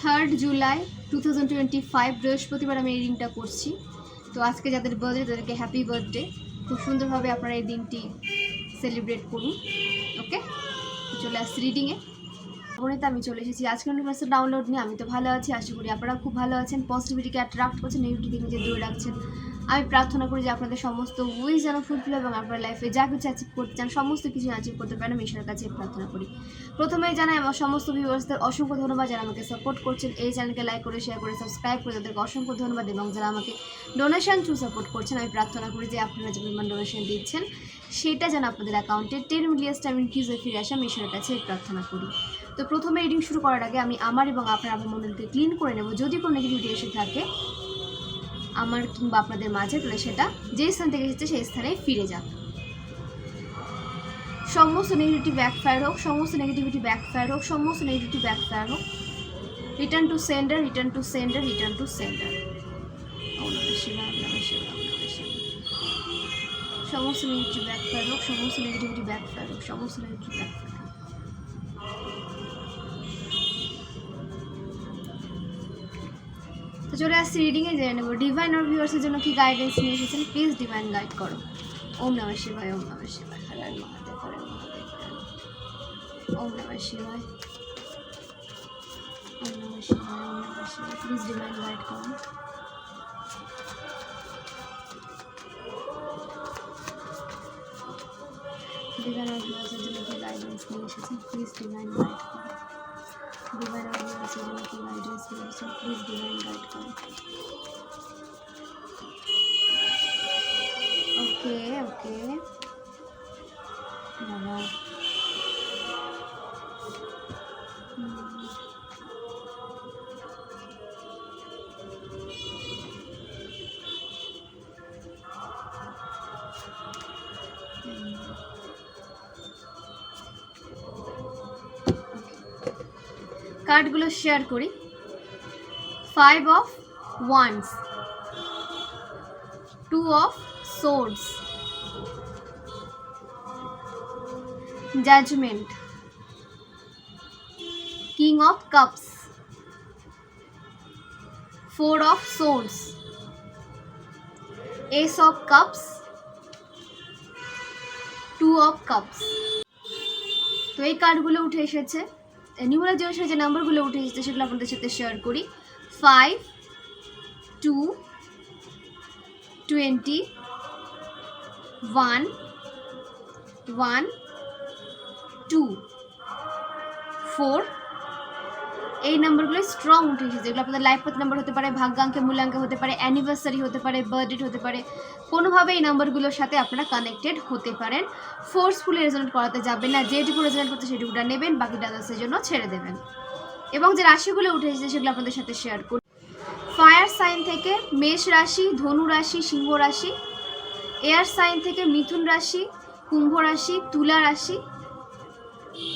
Third July two thousand twenty five বৃহস্পতিবার আমি এই রিংটা করছি। তো আজকে যাদের বার্থডে তাদেরকে হ্যাপি বার্থডে খুব সুন্দরভাবে আপনারা এই দিনটি সেলিব্রেট করুন ওকে চলে আসছি রিডিংয়ে তো আমি চলে এসেছি। আজকে ইউনিভার্সের ডাউনলোড নিয়ে আমি তো ভালো আছি, আশা করি আপনারা খুব ভালো আছেন। পজিটিভিটিকে অ্যাট্রাক্ট করছেন নেগেটিভিটি নিজে দূরে রাখছেন। আমি প্রার্থনা করি যে আপনাদের সমস্ত উইজ যেন ফুলফিল এবং আপনার লাইফে যা কিছু অ্যাচিভ করতে চান, সমস্ত কিছু অ্যাচিভ করতে পারেন, আমি ঈশ্বরের কাছে প্রার্থনা করি। প্রথমেই জানাই আমার সমস্ত ভিউয়ার্সদের অসংখ্য ধন্যবাদ যারা আমাকে সাপোর্ট করছেন। এই চ্যানেলকে লাইক করে শেয়ার করে সাবস্ক্রাইব করে তাদেরকে অসংখ্য ধন্যবাদ এবং যারা আমাকে ডোনেশন থ্রু সাপোর্ট করছেন, আমি প্রার্থনা করি যে আপনারা যে পরিমাণ ডোনেশন দিচ্ছেন, সেটা যেন আপনাদের অ্যাকাউন্টে টেন মিলিয়ার্স টাইম ইনক্রিজ ফিরে আসে, আমি ঈশ্বরের কাছে প্রার্থনা করি। তো প্রথমে রিডিং শুরু করার আগে আমি আমার এবং আপনার আমার মন্ডলকে ক্লিন করে নেব। যদি কোনো নেগেটিভিটি এসে থাকে আমার কিংবা আপনাদের মাঝে, তাহলে সেটা যে স্থান থেকে এসেছে সেই স্থানে ফিরে যাক। সমস্ত নেগেটিভিটি ব্যাকফায়ার হোক, সমস্ত নেগেটিভিটি ব্যাকফায়ার হোক, সমস্ত নেগেটিভিটি ব্যাকফায়ার হোক return to sender return to sender return to sender সমস্ত নেগেটিভ ব্যাকফায়ার হোক, সমস্ত নেগেটিভিটি ব্যাকফায়ার হোক, সমস্ত নেগেটিভ ব্যাকফায়ার চলে আসছি রিডিংয়ে জেনে নেব। ডিভাইন আর ভিউয়ার্সের জন্য কি গাইডেন্স নিয়ে এসেছেন? প্লিজ ডিভাইন গাইড করো। ওম নমঃ শিবায়, ওম নমঃ শিবায়। হর হর মহাদেব, হর হর মহাদেব। ওম নমঃ শিবায়, ওম নমঃ শিবায়, ওম নমঃ প্লিজ ডিভাইন গাইড করো। ডিভাইন আর ভিউয়ার্সের জন্য কি গাইডেন্স নিয়ে এসেছেন? প্লিজ ডিভাইন গাইড করো। ডিভাইন আর ভিউয়ার্সের জন্য কি গাইডেন্স নিয়ে এসেছেন প্লিজ ডিভাইন গাইড করো ওকে ওকে বাবা হুম। কার্ডগুলো শেয়ার করি। Five of wands two of swords judgement king of cups four of swords ace of cups two of cups তো এই কার্ডগুলো উঠে এসেছে। নিউমারাইজেশনে যে নাম্বারগুলো উঠে এসেছে সেগুলো আপনাদের সাথে শেয়ার করি। Five two twenty one one two four এই নাম্বারগুলো স্ট্রং উঠে এসেছে। যেগুলো আপনাদের লাইফ পথ নাম্বার হতে পারে, ভাগ্যাঙ্কে, মূল্যাঙ্কে হতে পারে অ্যানিভার্সারি হতে পারে বার্থডেট হতে পারে। কোনোভাবে এই নাম্বারগুলোর সাথে আপনারা কানেক্টেড হতে পারেন। ফোর্সফুলি রেজনেট করাতে যাবেন না যেটুকু রেজনেট করতে সেটুকুটা নেবেন, বাকি ডাদার্সের জন্য ছেড়ে দেবেন। এবং যে রাশিগুলো উঠে এসেছে সেগুলো আপনাদের সাথে শেয়ার করুন ফায়ার সাইন থেকে মেষ রাশি, ধনু রাশি, সিংহ রাশি এয়ার সাইন থেকে মিথুন রাশি, কুম্ভ রাশি, তুলা রাশি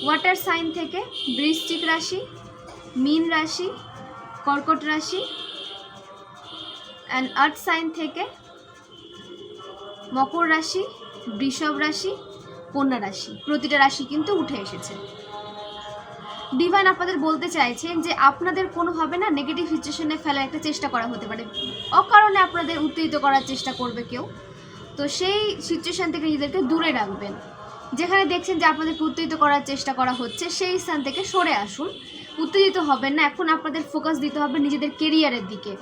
ওয়াটার সাইন থেকে বৃশ্চিক রাশি, মীন রাশি, কর্কট রাশি অ্যান্ড আর্থ সাইন থেকে মকর রাশি, বৃষভ রাশি, কন্যা রাশি, প্রতিটা রাশি কিন্তু উঠে এসেছে। ডিভাইন আপনাদের বলতে চাইছেন যে আপনাদের কোনোভাবে না নেগেটিভ সিচুয়েশনে ফেলার একটা চেষ্টা করা হতে পারে। অকারণে আপনাদের উত্তেজিত করার চেষ্টা করবে কেউ। তো সেই সিচুয়েশান থেকে নিজেদেরকে দূরে রাখবেন। যেখানে দেখছেন যে আপনাদের উত্তেজিত করার চেষ্টা করা হচ্ছে, সেই স্থান থেকে সরে আসুন। উত্তেজিত হবেন না, এখন আপনাদের ফোকাস দিতে হবে নিজেদের কেরিয়ারের দিকে।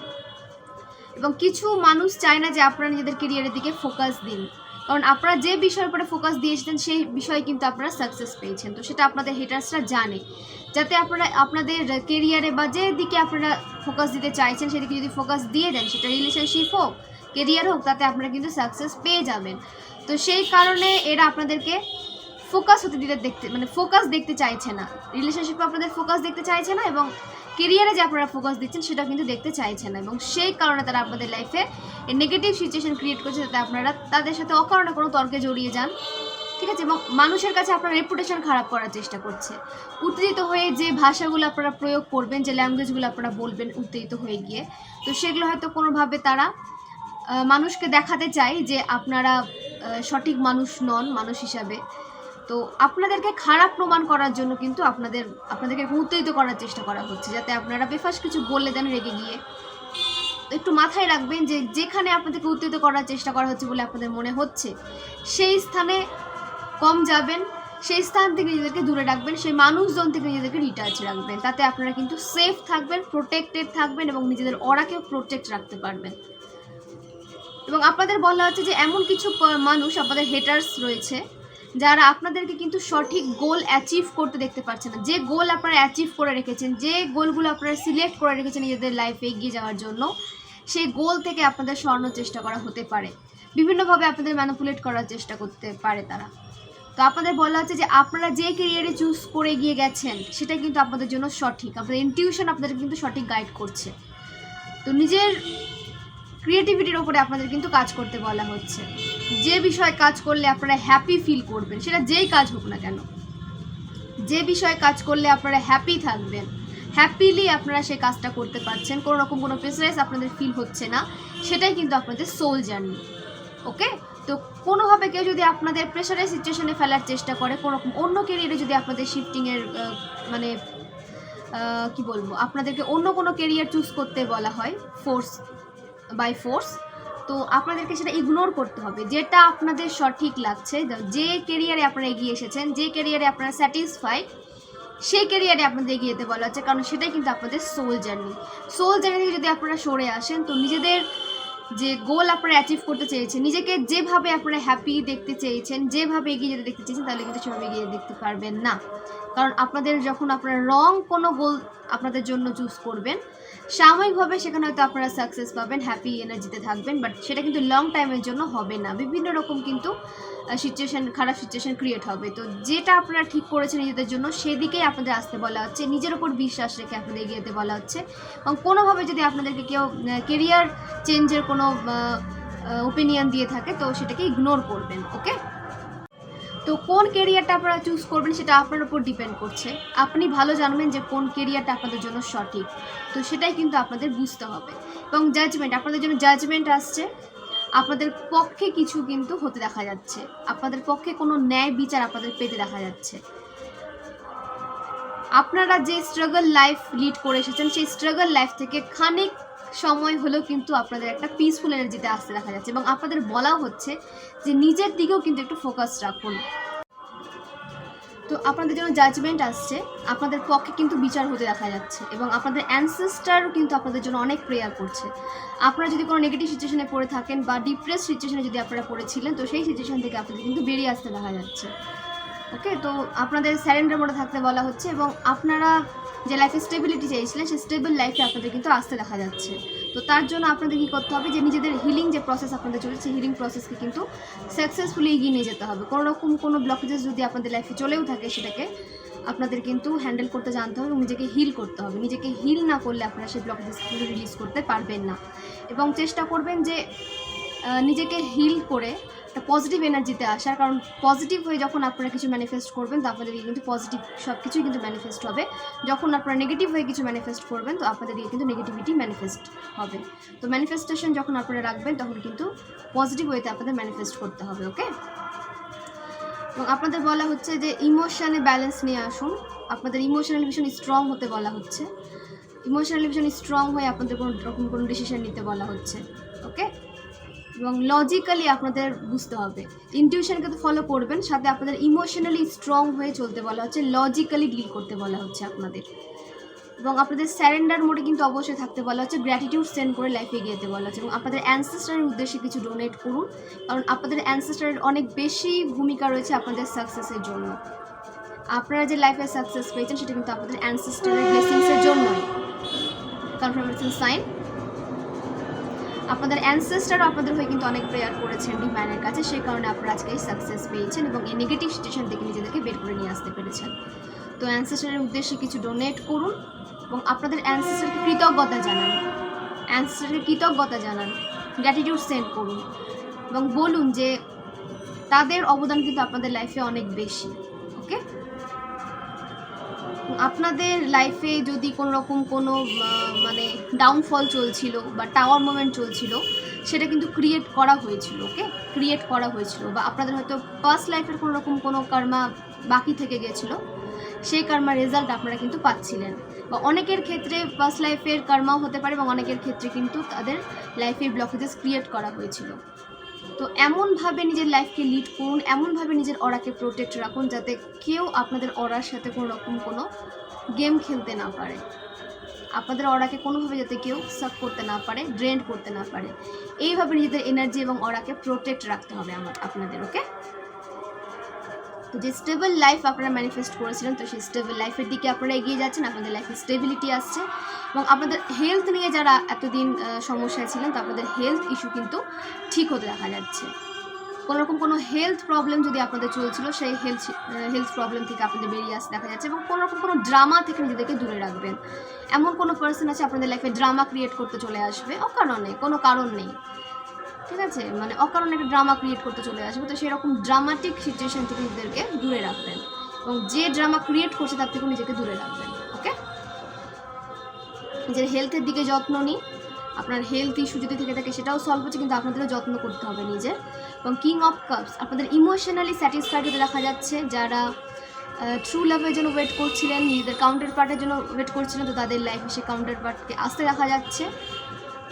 এবং কিছু মানুষ চায় না যে আপনারা নিজেদের কেরিয়ারের দিকে ফোকাস দিন। কারণ আপনারা যে বিষয়ের উপরে ফোকাস দিয়েছিলেন, সেই বিষয়ে কিন্তু আপনারা সাকসেস পেয়েছেন। তো সেটা আপনাদের হেটার্সরা জানে। যাতে আপনারা, আপনাদের কেরিয়ারে বা যে দিকে আপনারা ফোকাস দিতে চাইছেন সেদিকে যদি ফোকাস দিয়ে দেন, সেটা রিলেশনশিপ হোক কেরিয়ার হোক, তাতে আপনারা কিন্তু সাকসেস পেয়ে যাবেন। তো সেই কারণে এরা আপনাদেরকে ফোকাস হতে দিতে দেখতে মানে ফোকাস দেখতে চাইছে না। রিলেশনশিপে আপনাদের ফোকাস দেখতে চাইছে না এবং কেরিয়ারে যে আপনারা ফোকাস দিচ্ছেন সেটা কিন্তু দেখতে চাইছে না এবং সেই কারণে তারা আপনাদের লাইফে নেগেটিভ সিচুয়েশন ক্রিয়েট করছে যাতে আপনারা তাদের সাথে অকারণে কোনো তর্কে জড়িয়ে যান। ঠিক আছে? এবং মানুষের কাছে আপনার রেপুটেশন খারাপ করার চেষ্টা করছে। উত্তেজিত হয়ে যে ভাষাগুলো আপনারা প্রয়োগ করবেন, যে ল্যাঙ্গুয়েজগুলো আপনারা বলবেন, উত্তেজিত হয়ে গিয়ে। তো সেগুলো হয়তো কোনোভাবে তারা মানুষকে দেখাতে চায় যে আপনারা সঠিক মানুষ নন, মানুষ হিসাবে। তো আপনাদেরকে খারাপ প্রমাণ করার জন্য কিন্তু আপনাদের, আপনাদেরকে উত্তেজিত করার চেষ্টা করা হচ্ছে, যাতে আপনারা বেফাস কিছু বললে দেন রেগে গিয়ে। একটু মাথায় রাখবেন যে যেখানে আপনাদেরকে উত্তেজিত করার চেষ্টা করা হচ্ছে বলে আপনাদের মনে হচ্ছে, সেই স্থানে কম যাবেন, সেই স্থান থেকে নিজেদেরকে দূরে রাখবেন, সেই মানুষজন থেকে নিজেদেরকে রিটাচ রাখবেন, তাতে আপনারা কিন্তু সেফ থাকবেন প্রোটেক্টেড থাকবেন এবং নিজেদের অরাকেও প্রোটেক্ট রাখতে পারবেন। এবং আপনাদের বলা হচ্ছে যে এমন কিছু মানুষ, আপনাদের হেটার্স রয়েছে যারা আপনাদেরকে কিন্তু সঠিক গোল অ্যাচিভ করতে দেখতে পারছেন না। যে গোল আপনারা অ্যাচিভ করে রেখেছেন, যে গোলগুলো আপনারা সিলেক্ট করে রেখেছেন নিজেদের লাইফে এগিয়ে যাওয়ার জন্য, সেই গোল থেকে আপনাদের সরানোর চেষ্টা করা হতে পারে। বিভিন্নভাবে আপনাদের ম্যানিপুলেট করার চেষ্টা করতে পারে তারা। তো আপনাদের বলা হচ্ছে যে আপনারা যে কেরিয়ারে চুজ করে গিয়ে গেছেন, সেটা কিন্তু আপনাদের জন্য সঠিক। আপনাদের ইনটিউশন আপনাদের কিন্তু সঠিক গাইড করছে। তো নিজের ক্রিয়েটিভিটির ওপরে আপনাদের কিন্তু কাজ করতে বলা হচ্ছে। যে বিষয়ে কাজ করলে আপনারা হ্যাপি ফিল করবেন, সেটা যেই কাজ হোক না কেন। যে বিষয়ে কাজ করলে আপনারা হ্যাপি থাকবেন হ্যাপিলি আপনারা সেই কাজটা করতে পারছেন কোনো রকম কোনো প্রেসারাইজ আপনাদের ফিল হচ্ছে না, সেটাই কিন্তু আপনাদের সোল জার্নি ওকে তো কোনোভাবে কেউ যদি আপনাদের প্রেশারের সিচুয়েশনে ফেলার চেষ্টা করে কোনো রকম অন্য কেরিয়ারে যদি আপনাদের শিফটিংয়ের মানে কি বলব, আপনাদেরকে অন্য কোনো কেরিয়ার চুজ করতে বলা হয় ফোর্স বাই ফোর্স তো আপনাদেরকে সেটা ইগনোর করতে হবে। যেটা আপনাদের সঠিক লাগছে যে কেরিয়ারে আপনারা এগিয়ে এসেছেন, যে কেরিয়ারে আপনারা স্যাটিসফাইড সেই কেরিয়ারে আপনাদের এগিয়ে যেতে বলা হচ্ছে, কারণ সেটাই কিন্তু আপনাদের সোল জার্নি সোল জার্নি থেকে যদি আপনারা সরে আসেন, তো নিজেদের যে গোল আপনারা অ্যাচিভ করতে চেয়েছেন, নিজেকে যেভাবে আপনারা হ্যাপি দেখতে চেয়েছেন, যেভাবে এগিয়ে যেতে দেখতে চেয়েছেন, তাহলে কিন্তু সেভাবে এগিয়ে দেখতে পারবেন না। কারণ আপনাদের যখন আপনারা রং কোনো গোল আপনাদের জন্য চুজ করবেন সাময়িকভাবে সেখানে হয়তো আপনারা সাকসেস পাবেন হ্যাপি এনার্জিতে থাকবেন বাট সেটা কিন্তু লং টাইমের জন্য হবে না। বিভিন্ন রকম কিন্তু সিচুয়েশন খারাপ সিচুয়েশন ক্রিয়েট হবে। তো যেটা আপনারা ঠিক করেছেন নিজেদের জন্য, সেদিকেই আপনাদের আসতে বলা হচ্ছে। নিজের ওপর বিশ্বাস রেখে আপনাদের এগিয়ে যেতে বলা হচ্ছে। এবং কোনোভাবে যদি আপনাদেরকে কেউ কেরিয়ার চেঞ্জের কোনো ওপিনিয়ন দিয়ে থাকে, তো সেটাকে ইগনোর করবেন ওকে তো কোন কেরিয়ারটা আপনারা চুজ করবেন সেটা আপনার উপর ডিপেন্ড করছে। আপনি ভালো জানবেন যে কোন কেরিয়ারটা আপনাদের জন্য সঠিক। তো সেটাই কিন্তু আপনাদের বুঝতে হবে। এবং জাজমেন্ট আপনাদের জন্য জাজমেন্ট আসছে। আপনাদের পক্ষে কিছু কিন্তু হতে দেখা যাচ্ছে। আপনাদের পক্ষে কোনো ন্যায় বিচার আপনাদের পেতে দেখা যাচ্ছে। আপনারা যে স্ট্রাগল লাইফ লিড করে এসেছেন, সেই স্ট্রাগল লাইফ থেকে খানিক সময় হলেও কিন্তু আপনাদের একটা পিসফুল এনার্জিতে আসতে দেখা যাচ্ছে এবং আপনাদের বলা হচ্ছে যে নিজের দিকেও কিন্তু একটু ফোকাস রাখুন। তো আপনাদের জন্য জাজমেন্ট আসছে, আপনাদের পক্ষে কিন্তু বিচার হতে দেখা যাচ্ছে এবং আপনাদের অ্যানসেস্টারও কিন্তু আপনাদের জন্য অনেক প্রেয়ার করছে। আপনারা যদি কোনো নেগেটিভ সিচুয়েশনে পড়ে থাকেন বা ডিপ্রেস সিচুয়েশনে যদি আপনারা পড়েছিলেন, তো সেই সিচুয়েশন থেকে আপনাদের কিন্তু বেরিয়ে আসতে দেখা যাচ্ছে। ওকে তো আপনাদের স্যারেন্ডার মোডে থাকতে বলা হচ্ছে এবং আপনারা যে লাইফে স্টেবিলিটি চাইছিলেন, সেই স্টেবল লাইফে আপনাদের কিন্তু আসতে দেখা যাচ্ছে। তো তার জন্য আপনাদের কী করতে হবে যে, নিজেদের হিলিং যে প্রসেস আপনাদের চলছে হিলিং প্রসেসকে কিন্তু সাকসেসফুলি এগিয়ে নিয়ে যেতে হবে। কোনো রকম কোনো ব্লকেজেস যদি আপনাদের লাইফে চলেও থাকে, সেটাকে আপনাদের কিন্তু হ্যান্ডেল করতে জানতে হবে এবং নিজেকে হিল করতে হবে। নিজেকে হিল না করলে আপনারা সেই ব্লকেজেসগুলো রিলিজ করতে পারবেন না। এবং চেষ্টা করবেন যে নিজেকে হিল করে একটা পজিটিভ এনার্জিতে আসার, কারণ পজিটিভ হয়ে যখন আপনারা কিছু ম্যানিফেস্ট করবেন, তো আপনাদের দিকে কিন্তু পজিটিভ সব কিছুই কিন্তু ম্যানিফেস্ট হবে। যখন আপনারা নেগেটিভ হয়ে কিছু ম্যানিফেস্ট করবেন, তো আপনাদের দিকে কিন্তু নেগেটিভিটি ম্যানিফেস্ট হবে। তো ম্যানিফেস্টেশন যখন আপনারা রাখবেন, তখন কিন্তু পজিটিভ ওয়েতে আপনাদের ম্যানিফেস্ট করতে হবে ওকে এবং আপনাদের বলা হচ্ছে যে ইমোশনে ব্যালেন্স নিয়ে আসুন। আপনাদের ইমোশনাল ভীষণ স্ট্রং হতে বলা হচ্ছে। ইমোশনালি ভীষণ স্ট্রং হয়ে আপনাদের কোনো রকম কোনো ডিসিশন নিতে বলা হচ্ছে ওকে এবং লজিক্যালি আপনাদের বুঝতে হবে। ইনটিউশনকে তো ফলো করবেন, সাথে আপনাদের ইমোশনালি স্ট্রং হয়ে চলতে বলা হচ্ছে লজিক্যালি ডিল করতে বলা হচ্ছে আপনাদের। এবং আপনাদের স্যারেন্ডার মোডে কিন্তু অবশ্যই থাকতে বলা হচ্ছে গ্র্যাটিটিউড সেন্ড করে লাইফে এগিয়ে যেতে বলা হচ্ছে। এবং আপনাদের অ্যানসেস্টারের উদ্দেশ্যে কিছু ডোনেট করুন, কারণ আপনাদের অ্যানসেস্টারের অনেক বেশি ভূমিকা রয়েছে আপনাদের সাকসেসের জন্য। আপনারা যে লাইফে সাকসেস পেয়েছেন, সেটা কিন্তু আপনাদের অ্যানসেস্টারের ব্লেসিংসের জন্যই। কনফার্মেশন সাইন আপনাদের অ্যানসেস্টারও আপনাদের হয়ে কিন্তু অনেক প্রেয়ার করেছেন ডিভাইনের কাছে। সেই কারণে আপনারা আজকে সাকসেস পেয়েছেন এবং এই নেগেটিভ সিচুয়েশন থেকে নিজেদেরকে বের করে নিয়ে আসতে পেরেছেন। তো অ্যানসেস্টারের উদ্দেশ্যে কিছু ডোনেট করুন এবং আপনাদের অ্যানসেস্টারকে কৃতজ্ঞতা জানান। অ্যানসেস্টারকে কৃতজ্ঞতা জানান গ্র্যাটিটিউড সেন্ড করুন এবং বলুন যে তাদের অবদান কিন্তু আপনাদের লাইফে অনেক বেশি। আপনাদের লাইফে যদি কোনো রকম কোনো মানে ডাউনফল চলছিল বা টাওয়ার মোমেন্ট চলছিল, সেটা কিন্তু ক্রিয়েট করা হয়েছিল ওকে ক্রিয়েট করা হয়েছিল বা আপনাদের হয়তো পাস্ট লাইফের কোনো রকম কোনো কর্মা বাকি থেকে গেছিল, সেই কর্মার রেজাল্ট আপনারা কিন্তু পাচ্ছিলেন। বা অনেকের ক্ষেত্রে পাস্ট লাইফের কর্মাও হতে পারে এবং অনেকের ক্ষেত্রে কিন্তু তাদের লাইফে ব্লকেজেস ক্রিয়েট করা হয়েছিল। তো এমনভাবে নিজের লাইফকে লিড করুন, এমনভাবে নিজের অরাকে প্রোটেক্ট রাখুন যাতে কেউ আপনাদের অরার সাথে কোনো রকম কোনো গেম খেলতে না পারে। আপনাদের অরাকে কোনোভাবে যাতে কেউ সাক করতে না পারে ড্রেন করতে না পারে। এইভাবে নিজেদের এনার্জি এবং অরাকে প্রোটেক্ট রাখতে হবে আমার, আপনাদের ওকে যে স্টেবল লাইফ আপনারা ম্যানিফেস্ট করেছিলেন, তো সেই স্টেবল লাইফের দিকে আপনারা এগিয়ে যাচ্ছেন, আপনাদের লাইফে স্টেবিলিটি আসছে এবং আপনাদের হেলথ নিয়ে যারা এতদিন সমস্যায় ছিলেন, তো আপনাদের হেলথ ইস্যু কিন্তু ঠিক হতে দেখা যাচ্ছে। কোনো রকম কোনো হেলথ প্রবলেম যদি আপনাদের চলছিল, সেই হেলথ হেলথ প্রবলেম থেকে আপনাদের বেরিয়ে আসতে দেখা যাচ্ছে এবং কোনো রকম কোনো ড্রামা থেকে নিজেদেরকে দূরে রাখবেন। এমন কোনো পার্সন আছে, আপনাদের লাইফে ড্রামা ক্রিয়েট করতে চলে আসবে ও অকারণে, কোনো কারণ নেই। ঠিক আছে? মানে অকারণে একটা ড্রামা ক্রিয়েট করতে চলে আসবে। তো সেরকম ড্রামাটিক সিচুয়েশন থেকে নিজেদেরকে দূরে রাখবেন। এবং যে ড্রামা ক্রিয়েট করছে তার থেকে নিজেকে দূরে রাখবেন ওকে নিজের হেলথের দিকে যত্ন নিই আপনার হেলথ ইস্যু যদি থেকে থাকে সেটাও সলভ হচ্ছে, কিন্তু আপনাদেরও যত্ন করতে হবে নিজের। এবং কিং অফ কাপস আপনাদের ইমোশনালি স্যাটিসফাইড হতে দেখা যাচ্ছে। যারা ট্রু লাভের জন্য ওয়েট করছিলেন, নিজেদের কাউন্টার পার্টের জন্য ওয়েট করছিলেন, তো তাদের লাইফে সেই কাউন্টার পার্টকে আসতে দেখা যাচ্ছে।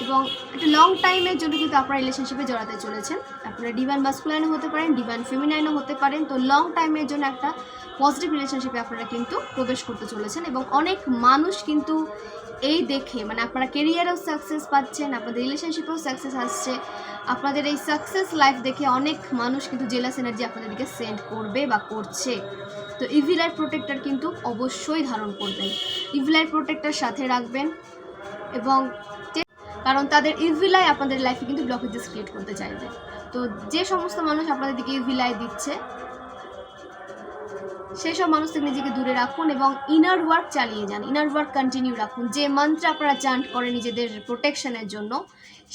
এবং একটা লং টাইমের জন্য কিন্তু আপনারা রিলেশনশিপে জড়াতে চলেছেন। আপনারা ডিভাইন মাস্কুলাইনও হতে পারেন ডিভাইন ফেমিনাইনও হতে পারেন। তো লং টাইমের জন্য একটা পজিটিভ রিলেশনশিপে আপনারা কিন্তু প্রবেশ করতে চলেছেন এবং অনেক মানুষ কিন্তু এই দেখে মানে আপনারা কেরিয়ারেও সাকসেস পাচ্ছেন, আপনাদের রিলেশনশিপেও সাকসেস আসছে। আপনাদের এই সাকসেস লাইফ দেখে অনেক মানুষ কিন্তু জেলাস এনার্জি আপনাদের দিকে সেন্ড করবে বা করছে। তো ইভিলাইট প্রোটেক্টর কিন্তু অবশ্যই ধারণ করবেন। ইভিলাইট প্রোটেক্টর সাথে রাখবেন এবং কারণ তাদের ইভিলাই আপনাদের লাইফে কিন্তু ব্লকেজেস ক্রিয়েট করতে চাইবে। তো যে সমস্ত মানুষ আপনাদের দিকে ইভিলাই দিচ্ছে, সেই সব মানুষ থেকে নিজেকে দূরে রাখুন এবং ইনার ওয়ার্ক চালিয়ে যান ইনার ওয়ার্ক কন্টিনিউ রাখুন। যে মন্ত্রে আপনারা চান্ট করেন নিজেদের প্রোটেকশনের জন্য,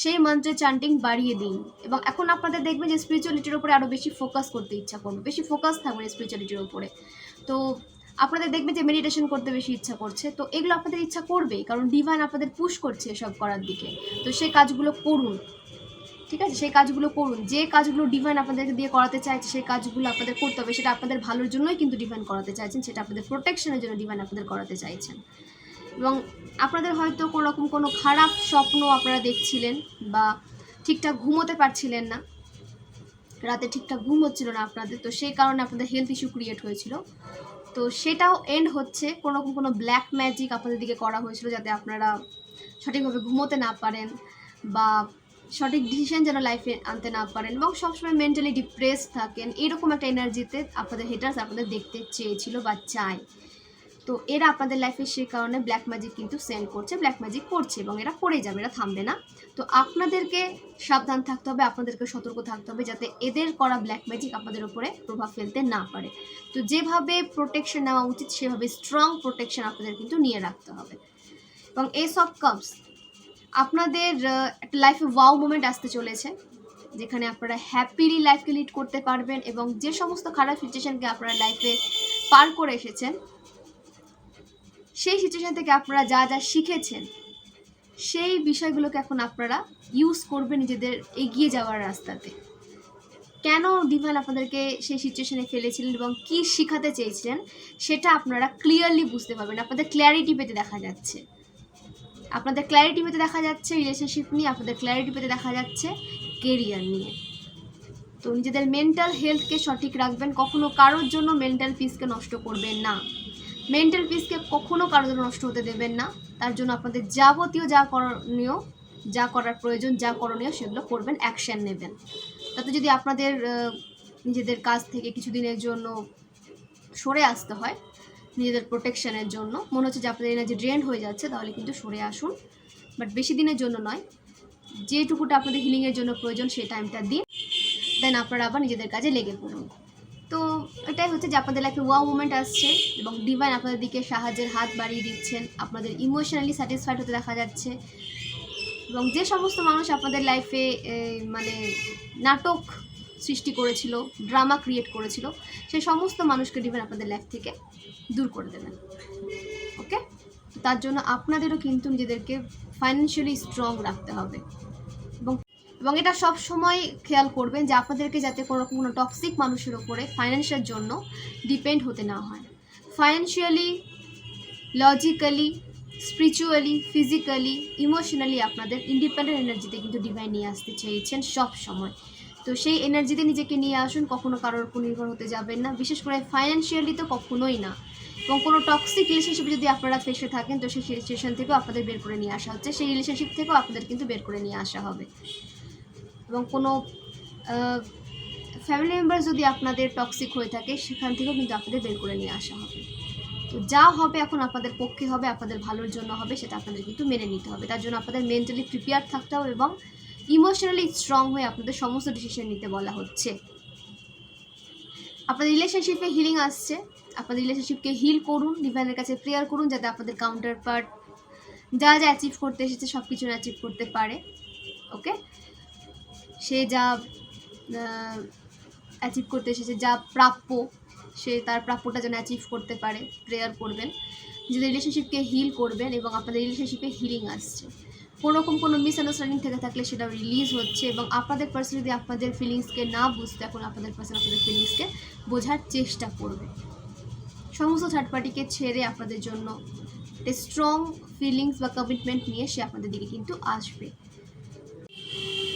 সেই মন্ত্রে চান্টিং বাড়িয়ে দিন। এবং এখন আপনাদের দেখবেন যে স্পিরিচুয়ালিটির উপরে আরও বেশি ফোকাস করতে ইচ্ছা করবে, বেশি ফোকাস থাকবে স্পিরিচুয়ালিটির উপরে। তো আপনাদের দেখবেন যে মেডিটেশন করতে বেশি ইচ্ছা করছে। তো এগুলো আপনাদের ইচ্ছা করবেই, কারণ ডিভাইন আপনাদের পুশ করছে এসব করার দিকে। তো সেই কাজগুলো করুন, ঠিক আছে? সেই কাজগুলো করুন। যে কাজগুলো ডিভাইন আপনাদেরকে দিয়ে করাতে চাইছে, সেই কাজগুলো আপনাদের করতে হবে। সেটা আপনাদের ভালোর জন্যই কিন্তু ডিভাইন করাতে চাইছেন, সেটা আপনাদের প্রোটেকশনের জন্য ডিভাইন আপনাদের করাতে চাইছেন। এবং আপনাদের হয়তো কোনো রকম কোনো খারাপ স্বপ্ন আপনারা দেখছিলেন বা ঠিকঠাক ঘুমোতে পারছিলেন না। রাতে ঠিকঠাক ঘুম হচ্ছিল না আপনাদের, তো সেই কারণে আপনাদের হেলথ ইস্যু ক্রিয়েট হয়েছিল। তো সেটাও এন্ড হচ্ছে। কোনো রকম কোনো ব্ল্যাক ম্যাজিক আপনাদের দিকে করা হয়েছিল যাতে আপনারা সঠিকভাবে ঘুমোতে না পারেন বা সঠিক ডিসিশন যেন লাইফে আনতে না পারেন এবং সবসময় মেন্টালি ডিপ্রেস থাকেন। এরকম একটা এনার্জিতে আপনাদের হেটার্স আপনাদের দেখতে চেয়েছিল বা চায়। তো এরা আপনাদের লাইফে সেই কারণে ব্ল্যাক ম্যাজিক কিন্তু সেন্ড করছে ব্ল্যাক ম্যাজিক করছে এবং এরা করে যাবে, এরা থামবে না। তো আপনাদেরকে সাবধান থাকতে হবে, আপনাদেরকে সতর্ক থাকতে হবে যাতে এদের করা ব্ল্যাক ম্যাজিক আপনাদের উপরে প্রভাব ফেলতে না পারে। তো যেভাবে প্রোটেকশন নেওয়া উচিত, সেভাবে স্ট্রং প্রোটেকশন আপনাদের কিন্তু নিয়ে রাখতে হবে। এবং এই সব কাপস আপনাদের একটা লাইফে ওয়াও মোমেন্ট আসতে চলেছে, যেখানে আপনারা হ্যাপিলি লাইফকে লিড করতে পারবেন এবং যে সমস্ত খারাপ সিচুয়েশানকে আপনারা লাইফে পার করে এসেছেন সেই সিচুয়েশন থেকে আপনারা যা যা শিখেছেন, সেই বিষয়গুলোকে এখন আপনারা ইউজ করবেন নিজেদের এগিয়ে যাওয়ার রাস্তাতে। কেন ডিভাইন আপনাদেরকে সেই সিচুয়েশানে ফেলেছিলেন এবং কি শেখাতে চেয়েছিলেন, সেটা আপনারা ক্লিয়ারলি বুঝতে পারবেন। আপনাদের ক্ল্যারিটি পেতে দেখা যাচ্ছে। আপনাদের ক্ল্যারিটি পেতে দেখা যাচ্ছে রিলেশনশিপ নিয়ে, আপনাদের ক্ল্যারিটি পেতে দেখা যাচ্ছে কেরিয়ার নিয়ে। তো নিজেদের মেন্টাল হেলথকে সঠিক রাখবেন, কখনো কারোর জন্য মেন্টাল পিসকে নষ্ট করবেন না। মেন্টাল পিসকে কখনো কারোর জন্য নষ্ট হতে দেবেন না। তার জন্য আপনাদের যাবতীয় যা করণীয়, যা করার প্রয়োজন, যা করণীয় সেগুলো করবেন অ্যাকশন নেবেন। তাতে যদি আপনাদের নিজেদের কাজ থেকে কিছুদিনের জন্য সরে আসতে হয়, নিজেদের প্রোটেকশনের জন্য, মনে হচ্ছে যে আপনাদের এনার্জি ড্রেন হয়ে যাচ্ছে, তাহলে কিন্তু সরে আসুন। বাট বেশি দিনের জন্য নয়, যেটুকুটা আপনাদের হিলিংয়ের জন্য প্রয়োজন সেই টাইমটা দিন। দেন আপনারা আবার নিজেদের কাজে লেগে পড়ুন। তো এটাই হচ্ছে যে আপনাদের লাইফে ওয়াও মুমেন্ট আসছে এবং ডিভাইন আপনাদের দিকে সাহায্যের হাত বাড়িয়ে দিচ্ছেন, আপনাদের ইমোশনালি স্যাটিসফাইড হতে দেখা যাচ্ছে এবং যে সমস্ত মানুষ আপনাদের লাইফে মানে নাটক সৃষ্টি করেছিল ড্রামা ক্রিয়েট করেছিল, সেই সমস্ত মানুষকে ডিভাইন আপনাদের লাইফ থেকে দূর করে দেবেন ওকে তার জন্য আপনাদেরও কিন্তু নিজেদেরকে ফাইন্যান্সিয়ালি স্ট্রং রাখতে হবে। এবং এটা সব সময় খেয়াল করবেন যে আপনাদেরকে যাতে কোনো কোনো টক্সিক মানুষের ওপরে ফাইন্যান্সের জন্য ডিপেন্ড হতে না হয়। Financially logically spiritually physically emotionally আপনাদের ইন্ডিপেন্ডেন্ট এনার্জিতে কিন্তু ডিভাইন নিয়ে আসতে চেয়েছেন সব সময়। তো সেই এনার্জিতে নিজেকে নিয়ে আসুন, কখনো কারোর উপর নির্ভর হতে যাবেন না। বিশেষ করে ফাইন্যান্সিয়ালি তো কখনোই না। এবং কোনো টক্সিক রিলেশনশিপে যদি আপনারা ফেসে থাকেন, তো সেই সিচুয়েশন থেকেও আপনাদের বের করে নিয়ে আসা হচ্ছে। সেই রিলেশনশিপ থেকেও আপনাদের কিন্তু বের করে নিয়ে আসা হবে। এবং কোনো ফ্যামিলি মেম্বার যদি আপনাদের টক্সিক হয়ে থাকে, সেখান থেকেও কিন্তু আপনাদের বের করে নিয়ে আসা হবে। তো যা হবে এখন আপনাদের পক্ষে হবে, আপনাদের ভালোর জন্য হবে, সেটা আপনাদের কিন্তু মেনে নিতে হবে। তার জন্য আপনাদের মেন্টালি প্রিপেয়ার থাকতে হবে এবং ইমোশনালি স্ট্রং হয়ে আপনাদের সমস্ত ডিসিশন নিতে বলা হচ্ছে। আপনাদের রিলেশনশিপে হিলিং আসছে। আপনাদের রিলেশনশিপকে হিল করুন ডিভাইনের কাছে প্রেয়ার করুন, যাতে আপনাদের কাউন্টার পার্ট যা যা অ্যাচিভ করতে এসেছে সব কিছু অ্যাচিভ করতে পারে। ওকে সে যা অ্যাচিভ করতে এসেছে, যা প্রাপ্য, সে তার প্রাপ্যটা যেন অ্যাচিভ করতে পারে প্রেয়ার করবেন। নিজেদের রিলেশনশিপকে হিল করবেন এবং আপনাদের রিলেশনশিপে হিলিং আসছে। কোনো রকম কোনো মিসআন্ডারস্ট্যান্ডিং থেকে থাকলে সেটা রিলিজ হচ্ছে এবং আপনাদের পার্সন যদি আপনাদের ফিলিংসকে না বুঝতে, এখন আপনাদের পার্সন আপনাদের ফিলিংসকে বোঝার চেষ্টা করবে। সমস্ত থার্ড পার্টিকে ছেড়ে আপনাদের জন্য স্ট্রং ফিলিংস বা কমিটমেন্ট নিয়ে সে আপনাদের দিকে কিন্তু আসবে।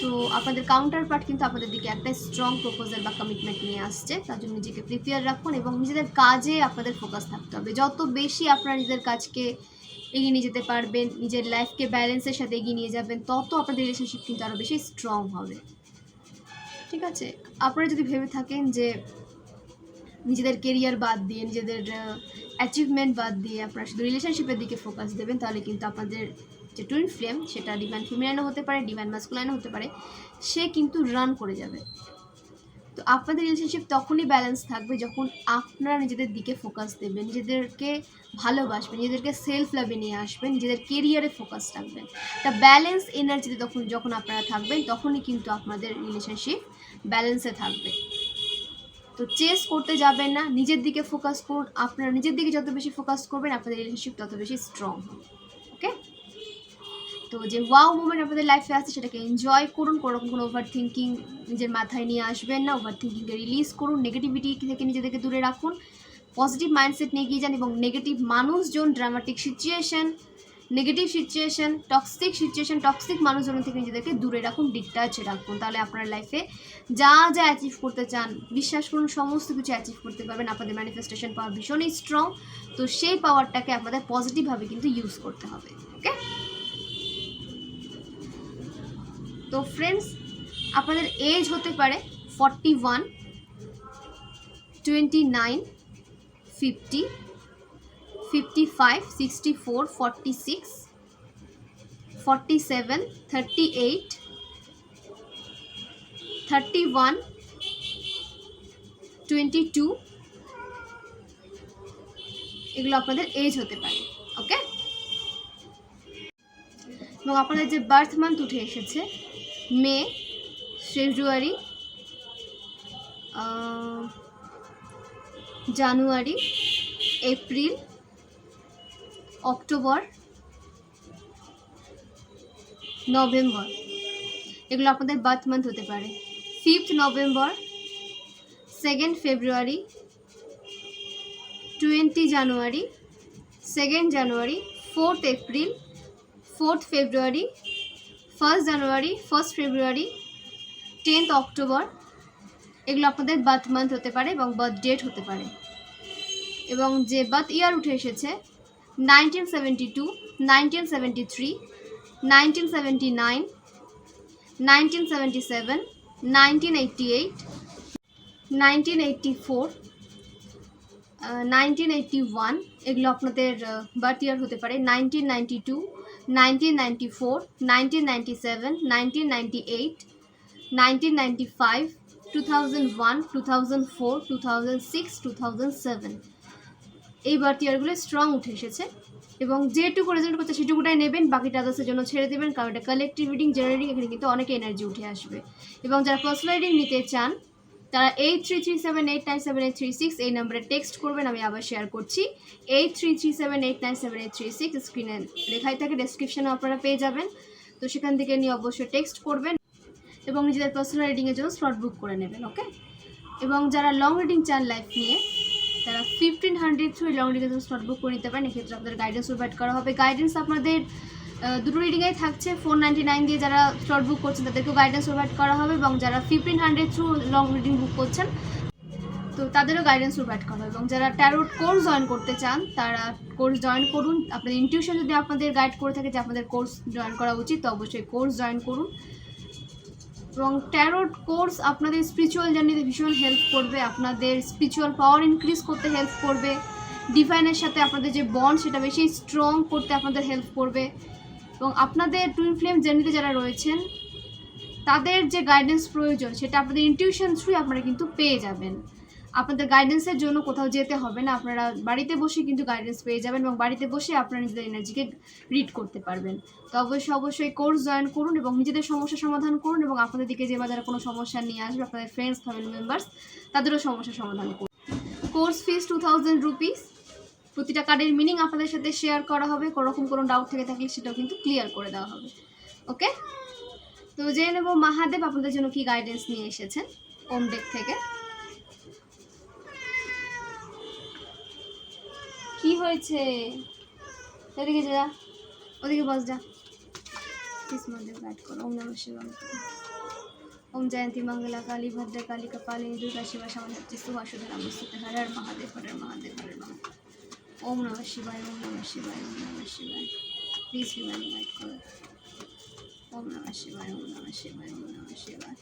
তো আপনাদের কাউন্টার পার্ট কিন্তু আপনাদের দিকে একটা স্ট্রং প্রপোজাল বা কমিটমেন্ট নিয়ে আসছে। তার জন্য নিজেকে প্রিপেয়ার রাখুন এবং নিজেদের কাজে আপনাদের ফোকাস থাকতে হবে। যত বেশি আপনারা নিজেদের কাজকে এগিয়ে নিয়ে যেতে পারবেন, নিজের লাইফকে ব্যালেন্সের সাথে এগিয়ে নিয়ে যাবেন, তত আপনাদের রিলেশনশিপ কিন্তু আরও বেশি স্ট্রং হবে। ঠিক আছে? আপনারা যদি ভেবে থাকেন যে নিজেদের কেরিয়ার বাদ দিয়ে, নিজেদের অ্যাচিভমেন্ট বাদ দিয়ে আপনারা শুধু রিলেশনশিপের দিকে ফোকাস দেবেন, তাহলে কিন্তু আপনাদের যে টুইন ফ্লেম সেটা ডিভাইন ফিমেলাইনও হতে পারে ডিভাইন মাস্কুলাইনও হতে পারে, সে কিন্তু রান করে যাবে। তো আপনাদের রিলেশনশিপ তখনই ব্যালেন্স থাকবে যখন আপনারা নিজেদের দিকে ফোকাস দেবেন, নিজেদেরকে ভালোবাসবেন, নিজেদেরকে সেলফ লাভে নিয়ে আসবেন, নিজেদের কেরিয়ারে ফোকাস রাখবেন। তা ব্যালেন্স এনার্জিতে তখন যখন আপনারা থাকবেন, তখনই কিন্তু আপনাদের রিলেশনশিপ ব্যালেন্সে থাকবে। তো চেস করতে যাবেন না, নিজের দিকে ফোকাস করুন, আপনারা নিজের দিকে যত বেশি ফোকাস করবেন, আপনাদের রিলেশনশিপ তত বেশি স্ট্রং হবে। তো যে ওয়াও মুমেন্ট আপনাদের লাইফে আছে সেটাকে এনজয় করুন, কোনো রকম কোনো ওভার থিঙ্কিং নিজের মাথায় নিয়ে আসবেন না। ওভার থিঙ্কিংকে রিলিজ করুন নেগেটিভিটি থেকে নিজেদেরকে দূরে রাখুন পজিটিভ মাইন্ডসেট নিয়ে গিয়ে যান এবং নেগেটিভ মানুষজন dramatic situation negative situation toxic situation toxic মানুষজন থেকে নিজেদেরকে দূরে রাখুন ডিটাচ রাখুন। তাহলে আপনার লাইফে যা যা অ্যাচিভ করতে চান, বিশ্বাস করুন, সমস্ত কিছু অ্যাচিভ করতে পারবেন। আপনাদের ম্যানিফেস্টেশন পাওয়ার ভীষণই স্ট্রং তো সেই পাওয়ারটাকে আপনাদের পজিটিভভাবে কিন্তু ইউজ করতে হবে ওকে তো ফ্রেন্ডস আপনাদের এজ হতে পারে forty one twenty nine fifty fifty five sixty four forty six forty seven thirty eight thirty one twenty two এগুলো আপনাদের এজ হতে পারে ওকে এবং আপনাদের যে বার্থ মান্থ উঠে এসেছে May, February January, April, October, November. এগুলো আপনাদের বার্থ মান্থ হতে পারে। Fifth November, second February, twenty January, second January, fourth April, fourth February first January first February tenth October এগুলো আপনাদের বার্থ মান্থ হতে পারে এবং বার্থ ডেট হতে পারে। এবং যে বার্থ ইয়ার উঠে এসেছে nineteen seventy two nineteen seventy three nineteen seventy nine nineteen seventy seven nineteen eighty eight nineteen eighty four nineteen eighty one এগুলো আপনাদের বার্থ ইয়ার হতে পারে nineteen ninety two nineteen ninety four nineteen ninety seven nineteen ninety eight nineteen ninety five two thousand one two thousand four two thousand six two thousand seven এই birth ইয়ারগুলো strong উঠে এসেছে এবং যেটুকু result করছে সেটুকুটাই নেবেন, বাকিটা আদার্সের জন্য ছেড়ে দেবেন, কারণ এটা কালেকটিভ রিডিং জেনারেটিং এখানে কিন্তু অনেক এনার্জি উঠে আসবে। এবং যারা পার্সোনাল রিডিং নিতে চান তারা eight three three seven eight nine seven eight three six এই নাম্বারে টেক্সট করবেন, আমি আবার শেয়ার করছি। Eight three three seven eight nine seven eight three six স্ক্রিনে লেখাই থাকে ডেসক্রিপশনে আপনারা পেয়ে যাবেন। তো সেখান থেকে নিয়ে অবশ্যই টেক্সট করবেন এবং নিজেদের পার্সোনাল রিডিংয়ের জন্য স্লট বুক করে নেবেন ওকে এবং যারা লং রিডিং চান লাইফ নিয়ে, তারা ফিফটিন হান্ড্রেড থ্রু লং রিডিংয়ের জন্য স্লট বুক করে নিতে পারেন। এক্ষেত্রে আপনাদের গাইডেন্স প্রোভাইড করা হবে। গাইডেন্স আপনাদের দুটো রিডিংয়েই থাকছে। ফোর নাইন দিয়ে যারা স্লট বুক করছেন, তাদেরকেও গাইডেন্স প্রোভাইড করা হবে এবং যারা fifteen hundred through long reading book করছেন, তো তাদেরও গাইডেন্স প্রোভাইড করা হবে। এবং যারা ট্যারোট কোর্স জয়েন করতে চান, তারা কোর্স জয়েন করুন। আপনাদের ইনটিউশন যদি আপনাদের গাইড করে থাকে যে আপনাদের কোর্স জয়েন করা উচিত, তো অবশ্যই কোর্স জয়েন করুন। এবং ট্যারোট কোর্স আপনাদের স্পিরিচুয়াল জার্নিতে ভীষণ হেল্প করবে। আপনাদের স্পিরিচুয়াল পাওয়ার ইনক্রিজ করতে হেল্প করবে। ডিভাইনের সাথে আপনাদের যে বন্ড সেটা বেশি স্ট্রং করতে আপনাদের হেল্প করবে। এবং আপনাদের টুইন ফ্লেম জার্নিতে যারা রয়েছেন, তাদের যে গাইডেন্স প্রয়োজন, সেটা আপনাদের ইনটিউশন থ্রুই আপনারা কিন্তু পেয়ে যাবেন। আপনাদের গাইডেন্সের জন্য কোথাও যেতে হবে না, আপনারা বাড়িতে বসে কিন্তু গাইডেন্স পেয়ে যাবেন এবং বাড়িতে বসে আপনারা নিজেদের এনার্জিকে রিড করতে পারবেন। তো অবশ্যই অবশ্যই কোর্স জয়েন করুন এবং নিজেদের সমস্যা সমাধান করুন এবং আপনাদের দিকে যে বা যারা কোনো সমস্যা নিয়ে আসবে, আপনাদের ফ্রেন্ডস ফ্যামিলি মেম্বার্স তাদেরও সমস্যার সমাধান করুন। Course fees two thousand rupees প্রতিটা কার্ডের মিনিং আপনাদের সাথে শেয়ার করা হবে। কোনোরকম কোনো ডাউট থেকে থাকলে সেটাও কিন্তু ক্লিয়ার করে দেওয়া হবে। ওকে তো জেনে নেব মহাদেব আপনাদের জন্য কি গাইডেন্স নিয়ে এসেছেন ওম ডেক থেকে। কি হয়েছে? এদিকে যা, ওদিকে বস যা। প্লিজ মহাদেব করো। ওম নমঃ শিবায়। ওম জয়ন্তী মঙ্গলা কালী ভদ্র কালী কপালিনী দুর্গা শিবা হর হর মহাদেব, হর হর মহাদেব, হর হর মহাদেব। ওম নমঃ শিবায়, ওম নমঃ শিবায়, ওম নমঃ শিবায়। প্লিজ রিমাইন্ড গাইড করো। ওম নমঃ শিবায়, ওম নমঃ শিবায়, ওম নমঃ শিবায়.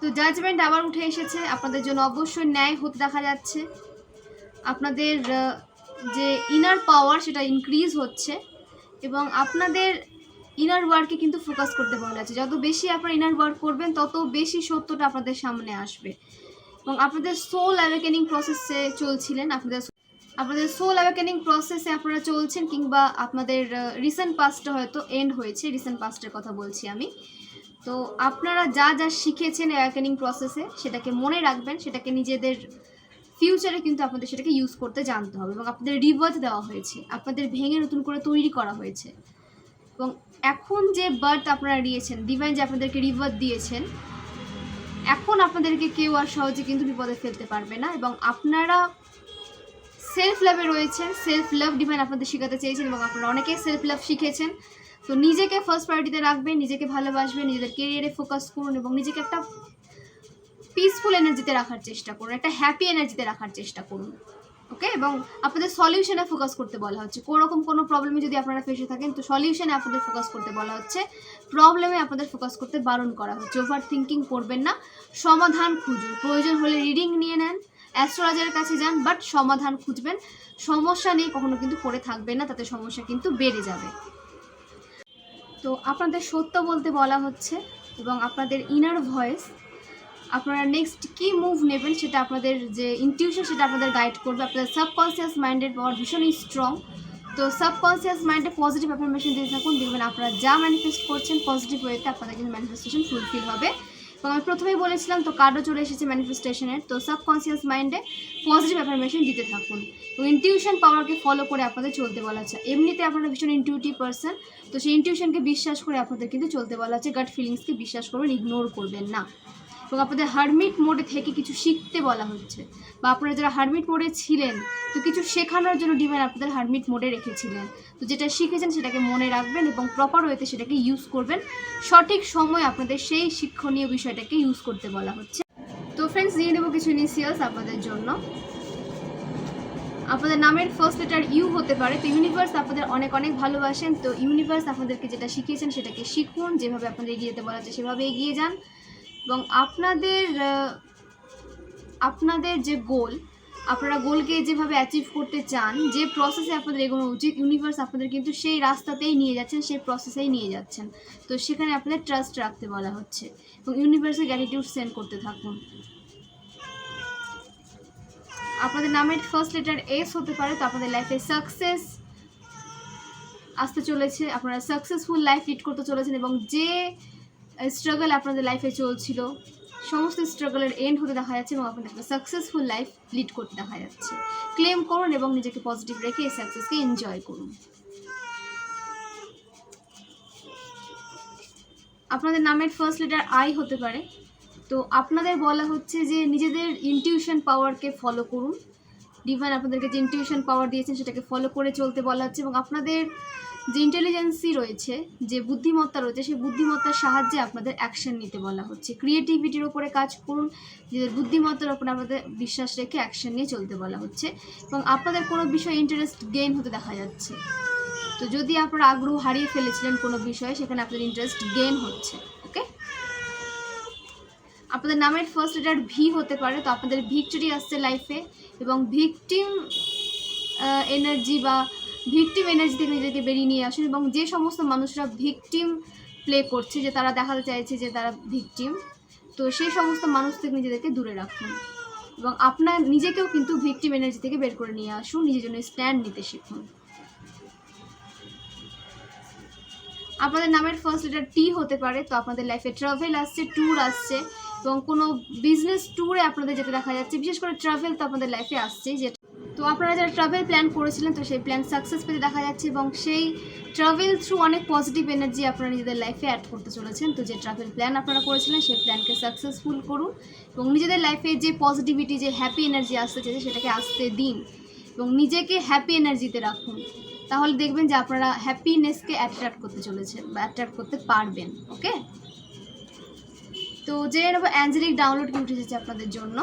তো জাজমেন্ট আবার উঠে এসেছে। আপনাদের জন্য অবশ্যই ন্যায় হতে দেখা যাচ্ছে। আপনাদের যে ইনার পাওয়ার সেটা ইনক্রিজ হচ্ছে। এবং আপনাদের ইনার ওয়ার্কে কিন্তু ফোকাস করতে বলা যাচ্ছে। যত বেশি আপনারা ইনার ওয়ার্ক করবেন, তত বেশি সত্যটা আপনাদের সামনে আসবে। এবং আপনাদের সোল অ্যাওয়েকেনিং প্রসেসে চলছিলেন, আপনাদের আপনাদের সোল অ্যাওয়েকেনিং প্রসেসে আপনারা চলছেন কিংবা আপনাদের রিসেন্ট পাস্টটা হয়তো এন্ড হয়েছে রিসেন্ট পাস্টের কথা বলছি আমি। তো আপনারা যা যা শিখেছেন অ্যাওয়েকেনিং প্রসেসে সেটাকে মনে রাখবেন, সেটাকে নিজেদের ফিউচারে কিন্তু আপনাদের সেটাকে ইউজ করতে জানতে হবে এবং আপনাদের রিভার্থ দেওয়া হয়েছে, আপনাদের ভেঙে নতুন করে তৈরি করা হয়েছে। এবং এখন যে বার্থ আপনারা নিয়েছেন ডিভাইন যে আপনাদেরকে রিভার্থ দিয়েছেন, এখন আপনাদেরকে কেউ আর সহজে কিন্তু বিপদে ফেলতে পারবে না এবং আপনারা সেলফ লাভে রয়েছেন সেলফ লাভ ডিভাইন আপনাদের শেখাতে চেয়েছেন এবং আপনারা অনেকেই সেলফ লাভ শিখেছেন। তো নিজেকে ফার্স্ট প্রায়োরিটিতে রাখবেন, নিজেকে ভালোবাসবেন, নিজেদের কেরিয়ারে ফোকাস করুন এবং নিজেকে একটা পিসফুল এনার্জিতে রাখার চেষ্টা করুন, একটা হ্যাপি এনার্জিতে রাখার চেষ্টা করুন ওকে এবং আপনাদের সলিউশনে ফোকাস করতে বলা হচ্ছে। কোনোরকম কোনো প্রবলেমে যদি আপনারা ফেসে থাকেন, তো সলিউশনে আপনাদের ফোকাস করতে বলা হচ্ছে। প্রবলেমে আপনাদের ফোকাস করতে বারণ করা হচ্ছে। ওভার থিঙ্কিং করবেন না। সমাধান খুঁজুন। প্রয়োজন হলে রিডিং নিয়ে নেন। অ্যাস্ট্রোলজারের কাছে যান বাট সমাধান খুঁজবেন। সমস্যা নেই, কখনো কিন্তু পড়ে থাকবেন না, তাতে সমস্যা কিন্তু বেড়ে যাবে। তো আপনাদের সত্য বলতে বলা হচ্ছে, এবং আপনাদের ইনার ভয়েস আপনারা নেক্সট কি মুভ নেবেন সেটা আপনাদের যে ইনটিউশন সেটা আপনাদের গাইড করবে। আপনাদের সাবকনসিয়াস মাইন্ডের পাওয়ার ভীষণই স্ট্রং তো সাবকনসিয়াস মাইন্ডে পজিটিভ অ্যাফার্মেশন দিয়ে থাকুন, দেখবেন আপনারা যা ম্যানিফেস্ট করছেন পজিটিভ ওয়েতে আপনাদের কিন্তু ম্যানিফেস্টেশন ফুলফিল হবে। এবং আমি প্রথমেই বলেছিলাম, তো কার্ডও চলে এসেছে ম্যানিফেস্টেশনের তো সাবকনসিয়াস মাইন্ডে পজিটিভ অ্যাফার্মেশন দিতে থাকুন। এবং ইনটিউশন পাওয়ারকে ফলো করে আপনাদের চলতে বলা হচ্ছে এমনিতে আপনারা ভীষণ ইনটিউটিভ পার্সন তো সেই ইনটিউশনকে বিশ্বাস করে আপনাদের কিন্তু চলতে বলা হচ্ছে গাট ফিলিংসকে বিশ্বাস করবেন ইগনোর করবেন না। এবং আপনাদের হারমিট মোডে থেকে কিছু শিখতে বলা হচ্ছে। বা আপনারা যারা হারমিট মোডে ছিলেন, তো কিছু শেখানোর জন্য ডিভাইন আপনাদের হারমিট মোডে রেখেছিলেন। তো যেটা শিখেছেন সেটাকে মনে রাখবেন এবং প্রপার ওয়েতে সেটাকে ইউজ করবেন। সঠিক সময় আপনাদের সেই শিক্ষণীয় বিষয়টাকে ইউজ করতে বলা হচ্ছে। তো ফ্রেন্ডস দিয়ে দেবো কিছু ইনিশিয়ালস আপনাদের জন্য। আপনাদের নামের ফার্স্ট লেটার ইউ হতে পারে। তো ইউনিভার্স আপনাদের অনেক অনেক ভালোবাসেন। তো ইউনিভার্স আপনাদেরকে যেটা শিখিয়েছেন সেটাকে শিখুন। যেভাবে আপনাদের এগিয়ে যেতে বলা হচ্ছে সেভাবে এগিয়ে যান। এবং আপনাদের আপনাদের যে গোল আপনারা গোলকে যেভাবে অ্যাচিভ করতে চান, যে প্রসেসে আপনাদের এগোনো উচিত ইউনিভার্স আপনাদের কিন্তু সেই রাস্তাতেই নিয়ে যাচ্ছেন, সেই প্রসেসেই নিয়ে যাচ্ছেন। তো সেখানে আপনাদের ট্রাস্ট রাখতে বলা হচ্ছে এবং ইউনিভার্সে গ্র্যাটিটিউড সেন্ড করতে থাকুন। আপনাদের নামের ফার্স্ট লেটার এস হতে পারে, তো আপনাদের লাইফে সাকসেস আসতে চলেছে, আপনারা সাকসেসফুল লাইফ লিড করতে চলেছেন এবং যে স্ট্রাগল আপনাদের লাইফে চলছিল। সমস্ত স্ট্রাগলের এন্ড হতে দেখা যাচ্ছে এবং আপনাদের একটা সাকসেসফুল লাইফ লিড করতে দেখা যাচ্ছে। ক্লেম করুন এবং নিজেকে পজিটিভ রেখে এই সাকসেসকে এনজয় করুন। আপনাদের নামের ফার্স্ট লেটার আই হতে পারে। তো আপনাদের বলা হচ্ছে যে নিজেদের ইনটিউশন পাওয়ারকে ফলো করুন। ডিভাইন আপনাদেরকে যে ইনটিউশন পাওয়ার দিয়েছেন সেটাকে ফলো করে চলতে বলা হচ্ছে এবং আপনাদের যে ইন্টেলিজেন্সি রয়েছে, যে বুদ্ধিমত্তা রয়েছে, সেই বুদ্ধিমত্তার সাহায্যে আপনাদের অ্যাকশন নিতে বলা হচ্ছে। ক্রিয়েটিভিটির ওপরে কাজ করুন, যে বুদ্ধিমত্তার ওপরে আপনাদের বিশ্বাস রেখে অ্যাকশন নিয়ে চলতে বলা হচ্ছে। এবং আপনাদের কোনো বিষয়ে ইন্টারেস্ট গেইন হতে দেখা যাচ্ছে। তো যদি আপনারা আগ্রহ হারিয়ে ফেলেছিলেন কোনো বিষয়ে, সেখানে আপনাদের ইন্টারেস্ট গেইন হচ্ছে ওকে আপনাদের নামের ফার্স্ট লেটার ভি হতে পারে, তো আপনাদের ভিক্টরি আসছে লাইফে এবং ভিকটিম এনার্জি বা ভিকটিম এনার্জি থেকে নিজেকে বেরিয়ে নিয়ে আসুন এবং যে সমস্ত মানুষরা ভিকটিম প্লে করছে, যে তারা দেখাতে চাইছে যে তারা ভিকটিম, তো সেই সমস্ত মানুষ থেকে নিজেদেরকে দূরে রাখুন। এবং আপনার, নিজেকেও কিন্তু ভিকটিম এনার্জি থেকে বের করে নিয়ে আসুন, নিজের জন্য স্ট্যান্ড নিতে শিখুন। আপনাদের নামের ফার্স্ট লেটার টি হতে পারে, তো আপনাদের লাইফে ট্রাভেল আসছে ট্যুর আসছে, এবং কোনো বিজনেস ট্যুরে আপনাদের যেটা দেখা যাচ্ছে, বিশেষ করে ট্রাভেল তো আপনাদের লাইফে আসছে যে তো আপনারা যারা ট্রাভেল প্ল্যান করেছিলেন, তো সেই প্ল্যান সাকসেস পেতে দেখা যাচ্ছে এবং সেই ট্রাভেল থ্রু অনেক পজিটিভ এনার্জি আপনারা নিজেদের লাইফে অ্যাড করতে চলেছেন। তো যে ট্রাভেল প্ল্যান আপনারা করেছিলেন, সেই প্ল্যানকে সাকসেসফুল করুন এবং নিজেদের লাইফে যে পজিটিভিটি যে হ্যাপি এনার্জি আসতে চেয়েছে সেটাকে আসতে দিন এবং নিজেকে হ্যাপি এনার্জিতে রাখুন। তাহলে দেখবেন যে আপনারা হ্যাপিনেসকে অ্যাট্রাক্ট করতে চলেছেন বা অ্যাট্রাক্ট করতে পারবেন ওকে তো জেনে নেব অ্যাঞ্জেলিক ডাউনলোড কি উঠে এসেছে আপনাদের জন্য।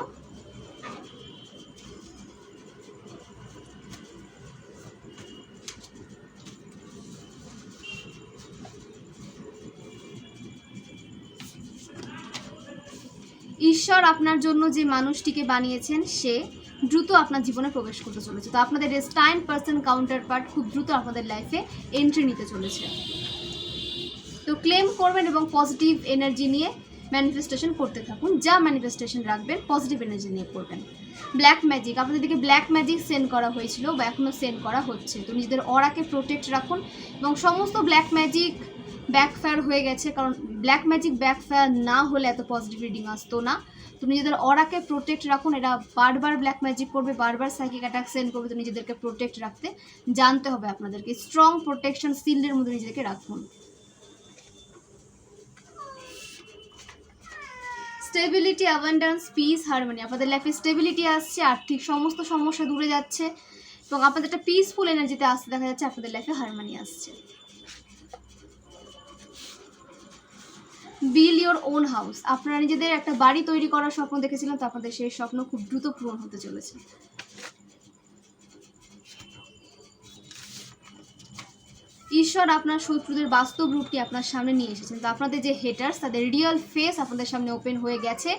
ঈশ্বর আপনার জন্য যে মানুষটিকে বানিয়েছেন, সে দ্রুত আপনার জীবনে প্রবেশ করতে চলেছে। তো আপনাদের স্টাইন পার্সন কাউন্টার পার্ট খুব দ্রুত আপনাদের লাইফে এন্ট্রি নিতে চলেছে। তো ক্লেম করবেন এবং পজিটিভ এনার্জি নিয়ে ম্যানিফেস্টেশন করতে থাকুন। যা ম্যানিফেস্টেশন রাখবেন পজিটিভ এনার্জি নিয়ে করবেন। ব্ল্যাক ম্যাজিক আপনাদের দিকে ব্ল্যাক ম্যাজিক সেন্ড করা হয়েছিল বা এখনও সেন্ড করা হচ্ছে। তো নিজেদের অরাকে প্রোটেক্ট রাখুন এবং সমস্ত ব্ল্যাক ম্যাজিক ব্যাকফায়ার হয়ে গেছে, কারণ ব্ল্যাক ম্যাজিক ব্যাকফায়ার না হলে এত পজিটিভ রিডিং আসতো না। তো নিজেদের অরাকে প্রোটেক্ট রাখুন এরা বারবার ব্ল্যাক ম্যাজিক করবে, বারবার সাইকিক অ্যাটাক সেন্ড করবে, তো নিজেদেরকে প্রোটেক্ট রাখতে জানতে হবে আপনাদেরকে। স্ট্রং প্রোটেকশন সিল্ডের মধ্যে নিজেদেরকে রাখুন। স্টেবিলিটি অ্যাবান্ডান্স পিস হারমোনি আপনাদের লাইফে স্টেবিলিটি আসছে, আর্থিক সমস্ত সমস্যা দূরে যাচ্ছে, এবং আপনাদের একটা পিসফুল এনার্জিতে আসতে দেখা যাচ্ছে, আপনাদের লাইফে হারমোনি আসছে। বিল ইওর ওন হাউস আপনারা নিজেদের একটা বাড়ি তৈরি করার স্বপ্ন দেখেছিলেন, তো আপনাদের সেই স্বপ্ন খুব দ্রুত পূরণ হতে চলেছে। ঈশ্বর আপনার শত্রুদের বাস্তব রূপটি আপনার সামনে নিয়ে এসেছেন। তো আপনাদের যে হেটার্স তাদের রিয়েল ফেস আপনাদের সামনে ওপেন হয়ে গেছে।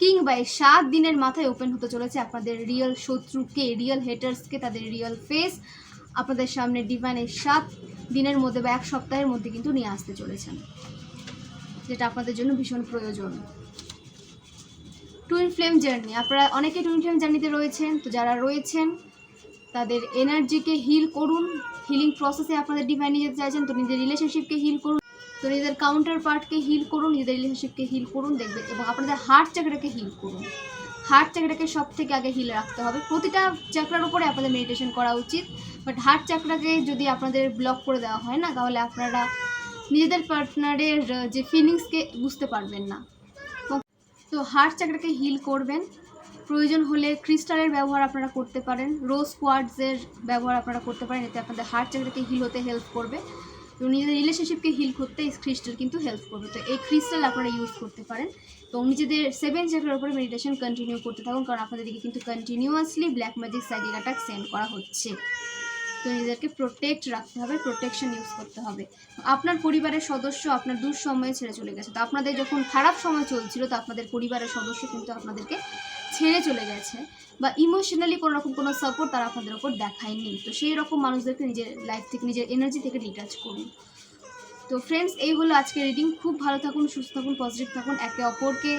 কিংবা এই সাত দিনের মাথায় ওপেন হতে চলেছে আপনাদের রিয়েল শত্রুকে রিয়েল হেটার্সকে তাদের রিয়েল ফেস আপনাদের সামনে ডিভাইন এই সাত দিনের মধ্যে বা এক সপ্তাহের মধ্যে কিন্তু নিয়ে আসতে চলেছেন। যেটা আপনাদের জন্য ভীষণ প্রয়োজন। টুইন ফ্লেম জার্নি, আপনারা অনেকে টুইন ফ্লেম জার্নিতে রয়েছেন, তো যারা রয়েছেন, তাদের এনার্জিকে হিল করুন হিলিং প্রসেসে আপনাদের ডিভাইন নিয়ে যেতে চাইছেন, তো নিজের রিলেশনশিপকে হিল করুন, তো নিজেদের কাউন্টার পার্টকে হিল করুন, নিজেদের রিলেশনশিপকে হিল করুন, দেখবেন, এবং আপনাদের হার্ট চাকরাকে হিল করুন। হার্ট চাকরাকে সব থেকে আগে হিল রাখতে হবে। প্রতিটা চাকরার উপরে আপনাদের মেডিটেশন করা উচিত বাট হার্ট চাকরাকে যদি আপনাদের ব্লক করে দেওয়া হয় না, তাহলে আপনারা নিজেদের পার্টনারের যে ফিলিংসকে বুঝতে পারবেন না। তো হার্ট চাকরাকে হিল করবেন। প্রয়োজন হলে ক্রিস্টালের ব্যবহার আপনারা করতে পারেন। রোজ কোয়ার্ডসের ব্যবহার আপনারা করতে পারেন। এতে আপনাদের হার্ট চাকরাকে হিল হতে হেল্প করবে। এবং নিজেদের রিলেশনশিপকে হিল করতে এই ক্রিস্টাল কিন্তু হেল্প করবে। তো এই ক্রিস্টাল আপনারা ইউজ করতে পারেন। এবং নিজেদের সেভেন চাকরার উপরে মেডিটেশন কন্টিনিউ করতে থাকুন। কারণ আপনাদের দিকে কিন্তু continuously black magic psychic attack send করা হচ্ছে। তো নিজেদেরকে প্রোটেক্ট রাখতে হবে প্রোটেকশন ইউজ করতে হবে। আপনার পরিবারের সদস্য আপনার দূর সময়ে ছেড়ে চলে গেছে। তো আপনাদের যখন খারাপ সময় চলছিল, তো আপনাদের পরিবারের সদস্য কিন্তু আপনাদেরকে ছেড়ে চলে গেছে বা ইমোশনালি কোনো রকম কোনো সাপোর্ট তারা আপনাদের ওপর দেখায়নি। তো সেই রকম মানুষদেরকে নিজের লাইফ থেকে, নিজের এনার্জি থেকে ডিটাচ করুন। তো ফ্রেন্ডস এই হলো আজকের রিডিং খুব ভালো থাকুন, সুস্থ থাকুন পজিটিভ থাকুন। একে অপরকে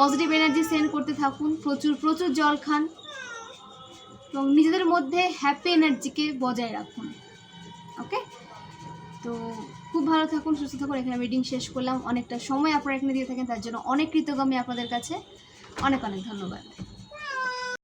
পজিটিভ এনার্জি সেন্ড করতে থাকুন। প্রচুর প্রচুর জল খান। এবং নিজেদের মধ্যে হ্যাপি এনার্জিকে বজায় রাখুন ওকে তো খুব ভালো থাকুন, সুস্থ থাকুন। এখানে মিটিং শেষ করলাম। অনেকটা সময় আপনারা এখানে দিয়ে থাকেন, তার জন্য অনেক কৃতজ্ঞ আমি আপনাদের কাছে। অনেক অনেক ধন্যবাদ।